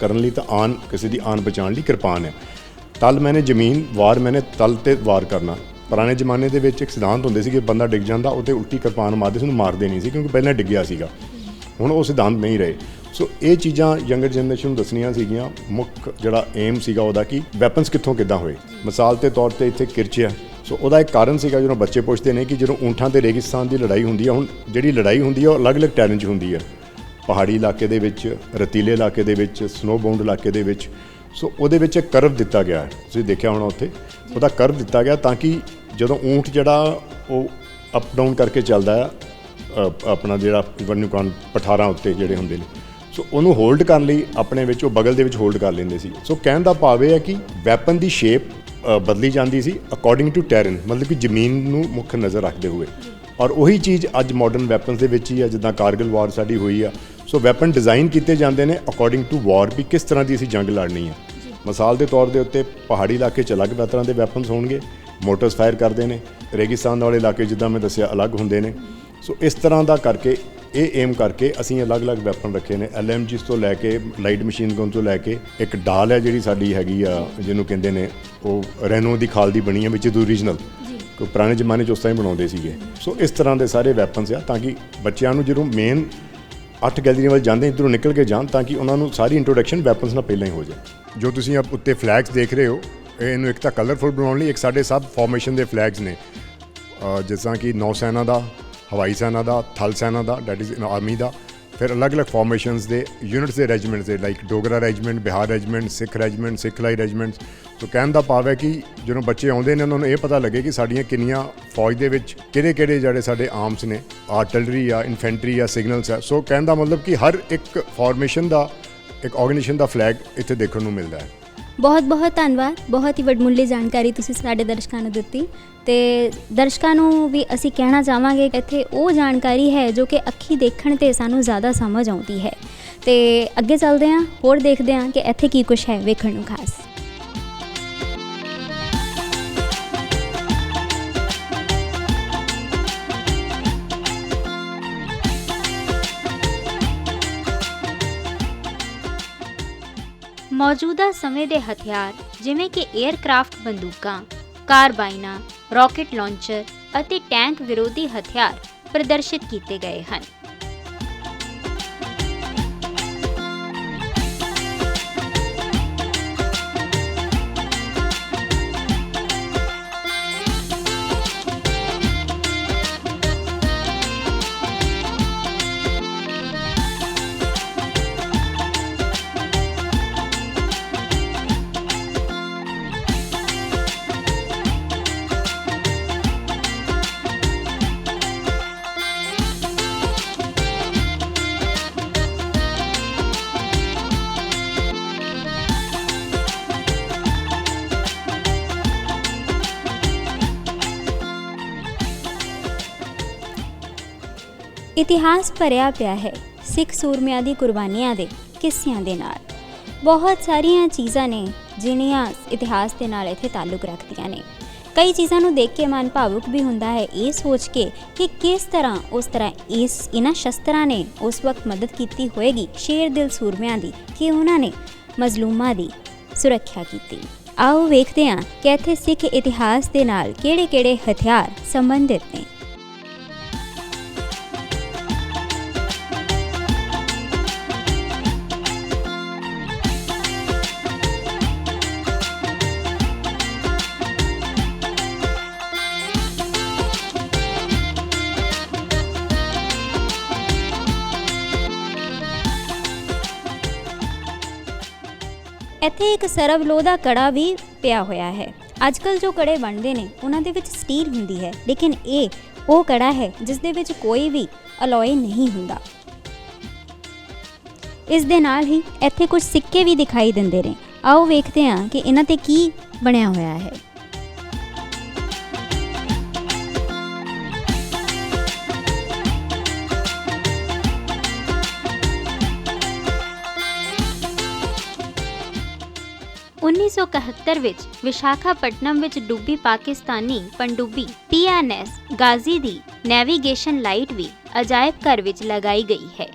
ਕਰਨ ਲਈ ਤਾਂ ਆਨ, ਕਿਸੇ ਦੀ ਆਨ ਬਚਾਉਣ ਲਈ ਕਿਰਪਾਨ ਹੈ। ਤਲ ਮੈਨੇ ਜ਼ਮੀਨ, ਵਾਰ ਮੈਨੇ ਤਲ ਤੇ ਵਾਰ ਕਰਨਾ। ਪੁਰਾਣੇ ਜ਼ਮਾਨੇ ਦੇ ਵਿੱਚ ਇੱਕ ਸਿਧਾਂਤ ਹੁੰਦੇ ਸੀ ਕਿ ਬੰਦਾ ਡਿੱਗ ਜਾਂਦਾ ਉਹਤੇ ਉਲਟੀ ਕਿਰਪਾਨ ਮਾਰਦੇ ਸੀ, ਉਹਨੂੰ ਮਾਰਦੇ ਨਹੀਂ ਸੀ, ਕਿਉਂਕਿ ਪਹਿਲਾਂ ਡਿੱਗਿਆ ਸੀਗਾ। ਹੁਣ ਉਹ ਸਿਧਾਂਤ ਨਹੀਂ ਰਹੇ। ਸੋ ਇਹ ਚੀਜ਼ਾਂ ਯੰਗਰ ਜਨਰੇਸ਼ਨ ਨੂੰ ਦੱਸਣੀਆਂ ਸੀਗੀਆਂ। ਮੁੱਖ ਜਿਹੜਾ ਏਮ ਸੀਗਾ ਉਹਦਾ ਕਿ ਵੈਪਨਸ ਕਿੱਥੋਂ ਕਿੱਦਾਂ ਹੋਏ। ਮਿਸਾਲ ਦੇ ਤੌਰ ਤੇ ਇੱਥੇ ਕਿਰਚਿਆ ਸੋ ਉਹਦਾ ਇੱਕ ਕਾਰਨ ਸੀਗਾ, ਜਦੋਂ ਬੱਚੇ ਪੁੱਛਦੇ ਨੇ ਕਿ ਜਦੋਂ ਊਂਠਾਂ ਤੇ ਰੇਗਿਸਤਾਨ ਦੀ ਲੜਾਈ ਹੁੰਦੀ ਹੈ, ਹੁਣ ਜਿਹੜੀ ਲੜਾਈ ਹੁੰਦੀ ਹੈ, ਉਹ ਅਲੱਗ-ਅਲੱਗ ਟੈਰਨ 'ਚ ਹੁੰਦੀ ਹੈ। ਪਹਾੜੀ ਇਲਾਕੇ ਦੇ ਵਿੱਚ, ਰਤੀਲੇ ਇਲਾਕੇ ਦੇ ਵਿੱਚ ਸਨੋ ਬਾਉਂਡ ਇਲਾਕੇ ਦੇ ਵਿੱਚ। ਸੋ ਉਹਦੇ ਵਿੱਚ ਇੱਕ ਕਰਵ ਦਿੱਤਾ ਗਿਆ ਹੈ। ਤੁਸੀਂ ਦੇਖਿਆ ਹੋਣਾ ਉੱਥੇ? ਉਹਦਾ ਕਰਵ ਦਿੱਤਾ ਗਿਆ ਤਾਂ ਕਿ ਜਦੋਂ ਊਂਠ ਜਿਹੜਾ ਉਹ ਅਪ ਡਾਊਨ ਕਰਕੇ ਚੱਲਦਾ ਹੈ ਆਪਣਾ ਜਿਹੜਾ ਵਰਨੂ ਕਾਨ ਪਠਾਰਾਂ ਉੱਤੇ ਜਿਹੜੇ ਹੁੰਦੇ ਨੇ। ਸੋ ਉਹਨੂੰ ਹੋਲਡ ਕਰਨ ਲਈ ਆਪਣੇ ਵਿੱਚ, ਉਹ ਬਗਲ ਦੇ ਵਿੱਚ ਹੋਲਡ ਕਰ ਲੈਂਦੇ ਸੀ। ਸੋ ਕਹਿਣ ਦਾ ਭਾਵ ਇਹ ਹੈ ਕਿ ਵੈਪਨ ਦੀ ਸ਼ੇਪ ਬਦਲੀ ਜਾਂਦੀ ਸੀ ਅਕੋਰਡਿੰਗ ਟੂ ਟੈਰਨ ਮਤਲਬ ਕਿ ਜ਼ਮੀਨ ਨੂੰ ਮੁੱਖ ਨਜ਼ਰ ਰੱਖਦੇ ਹੋਏ। ਔਰ ਉਹੀ ਚੀਜ਼ ਅੱਜ ਮਾਡਰਨ ਵੈਪਨਸ ਦੇ ਵਿੱਚ ਹੀ ਆ ਜਿੱਦਾਂ ਕਾਰਗਿਲ ਵਾਰ ਸਾਡੀ ਹੋਈ ਆ। ਸੋ ਵੈਪਨ ਡਿਜ਼ਾਈਨ ਕੀਤੇ ਜਾਂਦੇ ਨੇ ਅਕੋਰਡਿੰਗ ਟੂ ਵਾਰ ਵੀ ਕਿਸ ਤਰ੍ਹਾਂ ਦੀ ਅਸੀਂ ਜੰਗ ਲੜਨੀ ਹੈ ਮਿਸਾਲ ਦੇ ਤੌਰ ਦੇ ਉੱਤੇ ਪਹਾੜੀ ਇਲਾਕੇ 'ਚ ਅਲੱਗ ਤਰ੍ਹਾਂ ਦੇ ਵੈਪਨਸ ਹੋਣਗੇ ਮੋਟਰਸ ਫਾਇਰ ਕਰਦੇ ਨੇ ਰੇਗਿਸਤਾਨ ਵਾਲੇ ਇਲਾਕੇ ਜਿੱਦਾਂ ਮੈਂ ਦੱਸਿਆ ਅਲੱਗ ਹੁੰਦੇ ਨੇ। ਸੋ ਇਸ ਤਰ੍ਹਾਂ ਦਾ ਕਰਕੇ ਇਹ ਏਮ ਕਰਕੇ ਅਸੀਂ ਅਲੱਗ-ਅਲੱਗ ਵੈਪਨ ਰੱਖੇ ਨੇ ਐਲਐਮਜੀਸ ਤੋਂ ਲੈ ਕੇ ਲਾਈਟ ਮਸ਼ੀਨ ਗਨ ਤੋਂ ਲੈ ਕੇ ਇੱਕ ਡਾਲ ਹੈ ਜਿਹੜੀ ਸਾਡੀ ਹੈਗੀ ਆ ਜਿਹਨੂੰ ਕਹਿੰਦੇ ਨੇ ਉਹ ਰੈਨੋ ਦੀ ਖਾਲ ਦੀ ਬਣੀ ਹੈ ਵਿੱਚ ਦੂ ਰੀਜਨਲ ਕਿ ਪੁਰਾਣੇ ਜ਼ਮਾਨੇ 'ਚ ਉਸ ਤਰ੍ਹਾਂ ਹੀ ਬਣਾਉਂਦੇ ਸੀਗੇ। ਸੋ ਇਸ ਤਰ੍ਹਾਂ ਦੇ ਸਾਰੇ ਵੈਪਨਸ ਆ, ਤਾਂ ਕਿ ਬੱਚਿਆਂ ਨੂੰ ਜਦੋਂ ਮੇਨ ਅੱਠ ਗੈਲਰੀਆਂ ਵੱਲ ਜਾਂਦੇ, ਇੱਧਰੋਂ ਨਿਕਲ ਕੇ ਜਾਣ, ਤਾਂ ਕਿ ਉਹਨਾਂ ਨੂੰ ਸਾਰੀ ਇੰਟਰੋਡਕਸ਼ਨ ਵੈਪਨਸ ਨਾਲ ਪਹਿਲਾਂ ਹੀ ਹੋ ਜਾਏ ਜੋ ਤੁਸੀਂ ਆਪ ਉੱਤੇ ਫਲੈਗਸ ਦੇਖ ਰਹੇ ਹੋ ਇਹਨੂੰ ਇੱਕ ਤਾਂ ਕਲਰਫੁਲ ਬਣਾਉਣ ਲਈ, ਇੱਕ ਸਾਡੇ ਸਭ ਫਾਰਮੇਸ਼ਨ ਦੇ ਫਲੈਗਸ ਨੇ। ਜਿਸ ਤਰ੍ਹਾਂ ਕਿ ਨੌ ਸੈਨਾ ਦਾ, ਹਵਾਈ ਸੈਨਾ ਦਾ, ਥਲ ਸੈਨਾ ਦਾ ਡੈਟ ਇਜ਼ ਆਰਮੀ ਦਾ। ਫਿਰ ਅਲੱਗ-ਅਲੱਗ ਫਾਰਮੇਸ਼ਨਸ ਦੇ ਯੂਨਿਟਸ ਦੇ ਰੈਜੀਮੈਂਟਸ ਦੇ like Dogra regiment Bihar regiment Sikh regiment ਸਿੱਖਲਾਈ regiments ਤੋਂ ਕਹਿਣ ਦਾ ਭਾਵ ਹੈ ਕਿ ਜਦੋਂ ਬੱਚੇ ਆਉਂਦੇ ਨੇ, ਉਹਨਾਂ ਨੂੰ ਇਹ ਪਤਾ ਲੱਗੇ ਕਿ ਸਾਡੀਆਂ ਕਿੰਨੀਆਂ ਫੌਜ ਦੇ ਵਿੱਚ ਕਿਹੜੇ-ਕਿਹੜੇ ਜਿਹੜੇ ਸਾਡੇ ਆਰਮਸ ਨੇ ਆਰਟਿਲਰੀ ਆ ਇਨਫੈਂਟਰੀ ਆ ਸਿਗਨਲਸ ਆ। ਸੋ ਕਹਿਣ ਦਾ ਮਤਲਬ ਕਿ ਹਰ ਇੱਕ ਫਾਰਮੇਸ਼ਨ ਦਾ, ਇੱਕ ਆਰਗੇਨਾਈਜੇਸ਼ਨ ਦਾ ਫਲੈਗ ਇੱਥੇ ਦੇਖਣ ਨੂੰ ਮਿਲਦਾ ਹੈ। ਬਹੁਤ ਬਹੁਤ ਧੰਨਵਾਦ। ਬਹੁਤ ਹੀ ਵਡਮੁੱਲੀ ਜਾਣਕਾਰੀ ਤੁਸੀਂ ਸਾਡੇ ਦਰਸ਼ਕਾਂ ਨੂੰ ਦਿੱਤੀ। ਤੇ ਦਰਸ਼ਕਾਂ ਨੂੰ ਵੀ ਅਸੀਂ ਕਹਿਣਾ ਚਾਹਾਂਗੇ ਕਿ ਇੱਥੇ ਉਹ ਜਾਣਕਾਰੀ ਹੈ ਜੋ ਕਿ ਅੱਖੀ ਦੇਖਣ ਤੇ ਸਾਨੂੰ ਜ਼ਿਆਦਾ ਸਮਝ ਆਉਂਦੀ ਹੈ। ਤੇ ਅੱਗੇ ਚੱਲਦੇ ਹਾਂ, ਹੋਰ ਦੇਖਦੇ ਹਾਂ ਕਿ ਇੱਥੇ ਕੀ ਕੁਝ ਹੈ ਵੇਖਣ ਨੂੰ ਖਾਸ। ਮੌਜੂਦਾ ਸਮੇਂ ਦੇ ਹਥਿਆਰ ਜਿਵੇਂ ਕਿ 에ਅਰਕ੍ਰਾਫਟ ਬੰਦੂਕਾਂ, ਕਾਰਬਾਈਨਾਂ, ਰਾਕੇਟ ਲਾਂਚਰ ਅਤੇ ਟੈਂਕ ਵਿਰੋਧੀ ਹਥਿਆਰ ਪ੍ਰਦਰਸ਼ਿਤ ਕੀਤੇ ਗਏ ਹਨ। ਇਤਿਹਾਸ ਭਰਿਆ ਪਿਆ ਹੈ ਸਿੱਖ ਸੂਰਮਿਆਂ ਦੀ ਕੁਰਬਾਨੀਆਂ ਦੇ ਕਿੱਸਿਆਂ ਦੇ ਨਾਲ। ਬਹੁਤ ਸਾਰੀਆਂ ਚੀਜ਼ਾਂ ਨੇ ਜਿਹੜੀਆਂ ਇਤਿਹਾਸ ਦੇ ਨਾਲ ਇੱਥੇ ਤਾਲੁਕ ਰੱਖਦੀਆਂ ਨੇ। ਕਈ ਚੀਜ਼ਾਂ ਨੂੰ ਦੇਖ ਕੇ ਮਨ ਭਾਵੁਕ ਵੀ ਹੁੰਦਾ ਹੈ, ਇਹ ਸੋਚ ਕੇ ਕਿ ਕਿਸ ਤਰ੍ਹਾਂ ਉਸ ਤਰ੍ਹਾਂ ਇਸ ਇਹਨਾਂ ਸ਼ਸਤਰਾਂ ਨੇ ਉਸ ਵਕਤ ਮਦਦ ਕੀਤੀ ਹੋਏਗੀ, ਸ਼ੇਰ ਦਿਲ ਸੂਰਮਿਆਂ ਦੀ ਕਿ ਉਹਨਾਂ ਨੇ ਮਜ਼ਲੂਮਾਂ ਦੀ ਸੁਰੱਖਿਆ ਕੀਤੀ। ਆਓ ਵੇਖਦੇ ਹਾਂ ਕਿ ਇੱਥੇ ਸਿੱਖ ਇਤਿਹਾਸ ਦੇ ਨਾਲ ਕਿਹੜੇ-ਕਿਹੜੇ ਹਥਿਆਰ ਸੰਬੰਧਿਤ ਨੇ। ਇੱਥੇ ਇੱਕ ਸਰਬ ਲੋਹ ਦਾ ਕੜਾ ਵੀ ਪਿਆ ਹੋਇਆ ਹੈ। ਅੱਜਕੱਲ ਜੋ ਕੜੇ ਬਣਦੇ ਨੇ, ਉਹਨਾਂ ਦੇ ਵਿੱਚ ਸਟੀਲ ਹੁੰਦੀ ਹੈ, ਲੇਕਿਨ ਇਹ ਉਹ ਕੜਾ ਹੈ, ਜਿਸ ਦੇ ਵਿੱਚ ਕੋਈ ਵੀ ਅਲੋਏ ਨਹੀਂ ਹੁੰਦਾ। ਇਸ ਦੇ ਨਾਲ ਹੀ ਇੱਥੇ ਕੁਝ ਸਿੱਕੇ ਵੀ ਦਿਖਾਈ ਦਿੰਦੇ ਨੇ। ਆਓ ਵੇਖਦੇ ਹਾਂ ਕਿ ਇਹਨਾਂ ਤੇ ਕੀ ਬਣਿਆ ਹੋਇਆ ਹੈ। ਉੱਨੀ ਸੌ ਇਕਹੱਤਰ ਵਿੱਚ ਵਿਸ਼ਾਖਾਪਟਨਮ ਵਿੱਚ ਡੁੱਬੀ ਪਾਕਿਸਤਾਨੀ ਪਣਡੁੱਬੀ ਪੀਐਨਐਸ ਗਾਜ਼ੀ ਦੀ ਨੈਵੀਗੇਸ਼ਨ ਲਾਈਟ ਵੀ ਅਜਾਇਬ ਘਰ ਵਿੱਚ ਲਗਾਈ ਗਈ ਹੈ।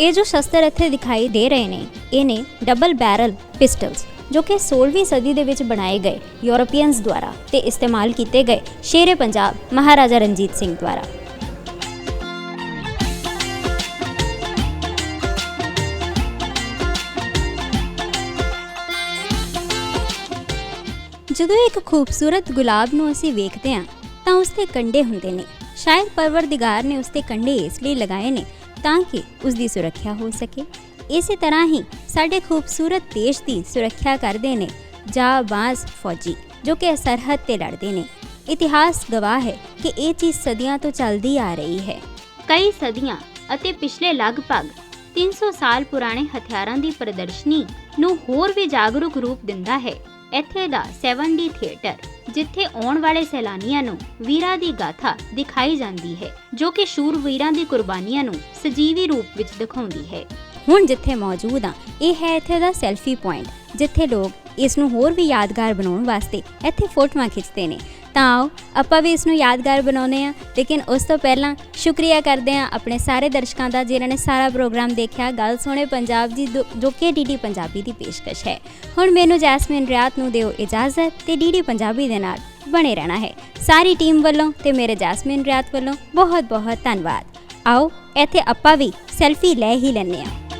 ਇਹ ਜੋ ਸ਼ਸਤਰ ਇੱਥੇ ਦਿਖਾਈ ਦੇ ਰਹੇ ਨੇ, ਇਹ ਨੇ ਡਬਲ ਬੈਰਲ ਪਿਸਟਲਸ ਜੋ ਕਿ 16ਵੀਂ ਸਦੀ ਦੇ ਵਿੱਚ ਬਣਾਏ ਗਏ ਯੂਰੋਪੀਅਨਸ ਦੁਆਰਾ ਤੇ ਇਸਤੇਮਾਲ ਕੀਤੇ ਗਏ ਸ਼ੇਰੇ ਪੰਜਾਬ ਮਹਾਰਾਜਾ ਰਣਜੀਤ ਸਿੰਘ ਦੁਆਰਾ। ਜਦੋਂ ਇੱਕ ਖੂਬਸੂਰਤ ਗੁਲਾਬ ਨੂੰ ਅਸੀਂ ਵੇਖਦੇ ਹਾਂ, ਤਾਂ ਉਸ ਦੇ ਕੰਡੇ ਹੁੰਦੇ ਨੇ। ਸ਼ਾਇਦ ਪਰਵਰਦਿਗਾਰ ਨੇ ਉਸ ਦੇ ਕੰਡੇ ਇਸ ਲਈ ਲਗਾਏ ਨੇ ਤਾਂ ਕਿ ਉਸ ਦੀ ਸੁਰੱਖਿਆ ਹੋ ਸਕੇ। ਇਸੇ ਤਰ੍ਹਾਂ ਹੀ ਸਾਡੇ ਖੂਬਸੂਰਤ ਦੇਸ਼ ਦੀ ਸੁਰੱਖਿਆ ਕਰਦੇ ਨੇ ਜਾਂਬਾਜ਼ ਫੌਜੀ, ਜੋ ਕਿ ਸਰਹੱਦ ਤੇ ਲੜਦੇ ਨੇ। ਇਤਿਹਾਸ ਗਵਾਹ ਹੈ ਕਿ ਇਹ ਚੀਜ਼ ਸਦੀਆਂ ਤੋਂ ਚੱਲਦੀ ਆ ਰਹੀ ਹੈ। ਕਈ ਸਦੀਆਂ ਅਤੇ ਪਿਛਲੇ ਲਗਭਗ 300 ਸਾਲ ਪੁਰਾਣੇ ਹਥਿਆਰਾਂ ਦੀ ਪ੍ਰਦਰਸ਼ਨੀ ਨੂੰ ਹੋਰ ਵੀ ਜਾਗਰੂਕ ਰੂਪ ਦਿੰਦਾ ਹੈ। ਇੱਥੇ ਦਾ 7D ਥੀਏਟਰ, ਜਿੱਥੇ ਆਉਣ ਵਾਲੇ ਸੈਲਾਨੀਆਂ ਨੂੰ ਵੀਰਾਂ ਦੀ ਗਾਥਾ ਦਿਖਾਈ ਜਾਂਦੀ ਹੈ, ਜੋ ਕਿ ਸ਼ੂਰਵੀਰਾਂ ਦੀ ਕੁਰਬਾਨੀਆਂ ਨੂੰ ਸਜੀਵੀ ਰੂਪ ਵਿੱਚ ਦਿਖਾਉਂਦੀ ਹੈ। ਹੁਣ ਜਿੱਥੇ ਮੌਜੂਦ ਆ ਇਹ ਹੈ ਇੱਥੇ ਦਾ ਸੈਲਫੀ ਪੁਆਇੰਟ, ਜਿੱਥੇ ਲੋਕ ਇਸ ਨੂੰ ਹੋਰ ਵੀ ਯਾਦਗਾਰ ਬਣਾਉਣ ਵਾਸਤੇ ਇੱਥੇ ਫੋਟੋਆਂ ਖਿੱਚਦੇ ਨੇ। ਤਾਂ ਆਓ, ਆਪਾਂ ਵੀ ਇਸ ਨੂੰ ਯਾਦਗਾਰ ਬਣਾਉਂਦੇ ਆ ਲੇਕਿਨ ਉਸ ਤੋਂ ਪਹਿਲਾਂ ਸ਼ੁਕਰੀਆ ਕਰਦੇ ਆ ਆਪਣੇ ਸਾਰੇ ਦਰਸ਼ਕਾਂ ਦਾ, ਜਿਨ੍ਹਾਂ ਨੇ ਸਾਰਾ ਪ੍ਰੋਗਰਾਮ ਦੇਖਿਆ। ਗੱਲ ਸੁਣੇ ਪੰਜਾਬ ਦੀ ਦੋ- ਜੋ ਕਿ ਡੀਡੀ ਪੰਜਾਬੀ ਦੀ ਪੇਸ਼ਕਸ਼ ਹੈ। ਹੁਣ ਮੈਨੂੰ ਜੈਸਮਿਨ ਰਿਆਤ ਨੂੰ ਦਿਓ ਇਜਾਜ਼ਤ ਤੇ ਡੀਡੀ ਪੰਜਾਬੀ ਦੇ ਨਾਲ ਬਣੇ ਰਹਿਣਾ ਹੈ। ਸਾਰੀ ਟੀਮ ਵੱਲੋਂ ਤੇ ਮੇਰੇ ਜੈਸਮਿਨ ਰਿਆਤ ਵੱਲੋਂ ਬਹੁਤ ਬਹੁਤ ਧੰਨਵਾਦ। ਆਓ, ਇੱਥੇ ਆਪਾਂ ਵੀ ਸੈਲਫੀ ਲੈ ਹੀ ਲੈਂਦੇ ਆ